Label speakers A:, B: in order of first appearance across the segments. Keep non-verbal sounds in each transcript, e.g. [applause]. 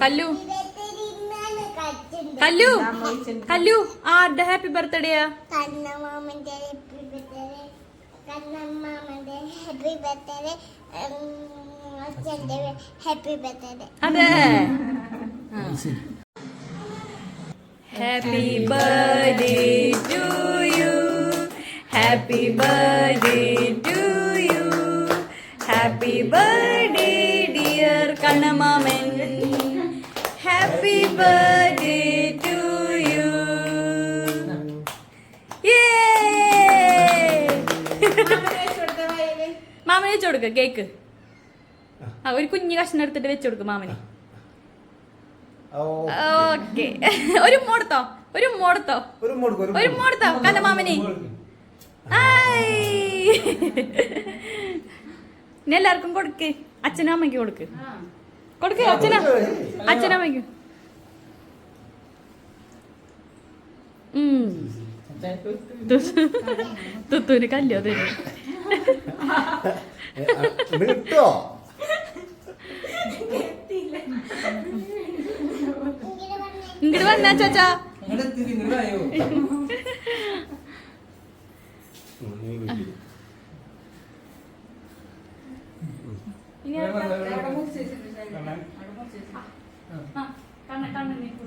A: കല്ലു കല്ലു കല്ലു ആരുടെ happy ബർത്ത്ഡേയാ
B: കണ്ണമാമന്റെ happy birthday കണ്ണമാമന്റെ happy birthday അച്ഛന്റെ happy birthday
A: അതെ happy birthday to you happy birthday to you happy birthday happy birthday to you മാമന് വെച്ചു കൊടുക്ക cake ആ ഒരു കുഞ്ഞു കഷ്ണം എടുത്തിട്ട് വെച്ചു കൊടുക്കും മാമന്. ഓക്കെ ഒരു മോടത്തോ ഒരു മോടത്തോ
C: ഒരു
A: മോടത്തോ കണ്ട മാമനെ? എല്ലാവർക്കും കൊടുക്ക്. അച്ഛനും അമ്മയ്ക്ക് കൊടുക്ക്. കൊടുക്ക് അച്ഛനാ അച്ഛനും അമ്മയ്ക്കും ഉം. തു- തുത്തൂന് കല്ലോ തരും
C: ഇത് കിട്ടോ
A: ഇങ്ങോട്ട് വന്നാ ചാച്ചാ. ഇനി ആ, കണ്ണ് കണ്ണ് നീക്കൂ.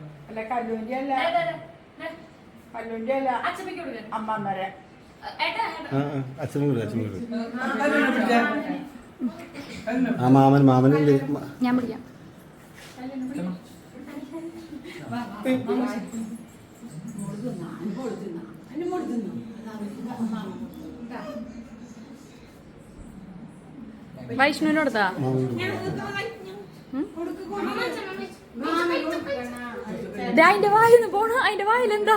D: അല്ല കല്ലൂന്റെ അല്ല കല്ലൂന്റെ അല്ല. അമ്മമ്മരെ.
C: അച്ഛനും കൂടെ അച്ഛനും കൂടെ ആ മാമൻ മാമനുണ്ട്
A: ഞാൻ പിടിക്കാം അതിന്റെ വായിന്ന് പോണ. അതിന്റെ വായിലെന്താ?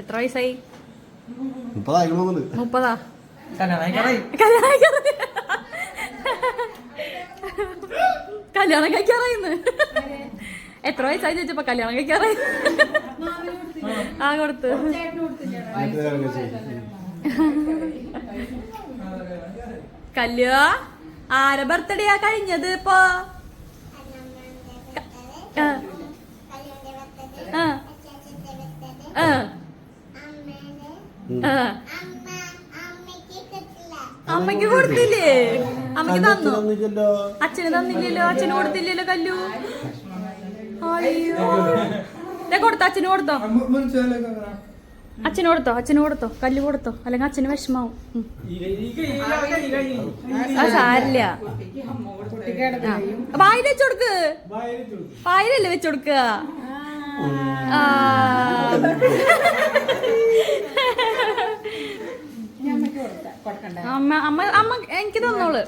A: എത്ര വയസ്സായി?
C: മുപ്പതാ?
A: മുപ്പതാ
E: കല്യാണം കഴിക്കാറായി.
A: കല്യാണം കഴിക്കാറായിരുന്നു കഴിക്കാറായിന്ന്. എത്ര വയസ്സായി ചോദിച്ചപ്പോ കല്യാണം കഴിക്കാറായി. ആ കൊടുത്ത്. കല്യ ആരെ ബർത്ത്ഡേയാ കഴിഞ്ഞത് ഇപ്പൊ? ആ,
B: കല്ലുവിന്റെ ബർത്ത്ഡേ
A: ആ,
B: അച്ഛന്റെ ബർത്ത്ഡേ
A: ആ,
B: അമ്മേന്റെ
A: ആ.
B: അമ്മ അമ്മയ്ക്ക് കിട്ടില്ല
A: അമ്മയ്ക്ക് കൊടുത്തില്ലേ? അമ്മയ്ക്ക് തന്നു? അച്ഛന് തന്നില്ലല്ലോ അച്ഛന് കൊടുത്തില്ലല്ലോ കല്ലു. അയ്യോ. ദേ കൊടുത്തോ അച്ഛന് കൊടുത്തോ. അച്ഛന് കൊടുത്തോ അച്ഛന് കൊടുത്തോ കല്ല് കൊടുത്തോ. അല്ലെങ്കിൽ അച്ഛന് വിഷമാവും. അത് സാരില്ല. വായിൽ വെച്ച് കൊടുക്ക്. വായിലല്ലേ വെച്ചൊടുക്കുക ആ. അമ്മ അമ്മ അമ്മ എനിക്ക് തന്നോൾ. [gasps]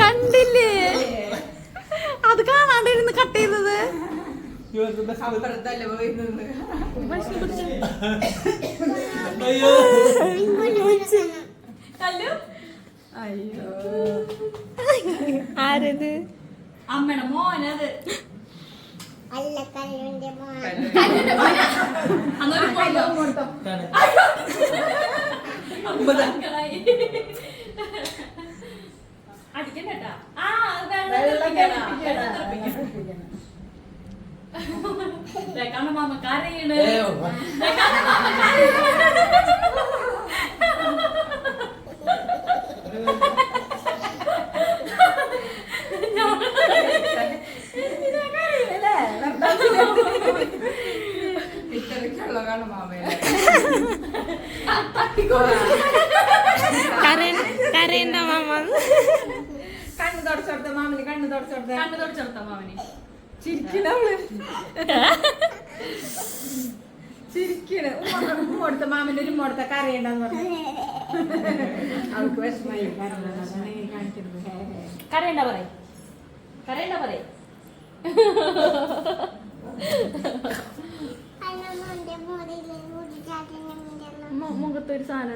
A: കണ്ടില്ലേ? അത് കാണാണ്ടിരുന്ന് കട്ട് ചെയ്തത്. ആരത്? അമ്മയുടെ മോനത്.
B: അല്ല
A: മോനോ? അടിക്കണ്ടട്ടാ? ആ വെള്ളം തിളപ്പിക്കണം. കണ്ണ മാമ കരയണ് ദേ കണ്ണ മാമ കരയണ്ട മാമ.
D: കണ്ണ് തുടച്ചോടുത്ത മാമിന് കണ്ണ് തുടച്ചോടുത്ത
A: കണ്ണു തുടച്ചെടുത്ത മാമന്.
D: ചിരിക്കണവൾ ചിരിക്കണ്. ഉമ്മ കൊടുത്ത മാമിന്റെ ഒരു കൊടുത്ത കരയണ്ടെന്ന് പറഞ്ഞു. അവൾക്ക് വിഷമായി
A: കരയണ്ട പറയ്. കരയണ്ട പറയ്. മുഖത്തൊരു സാധനം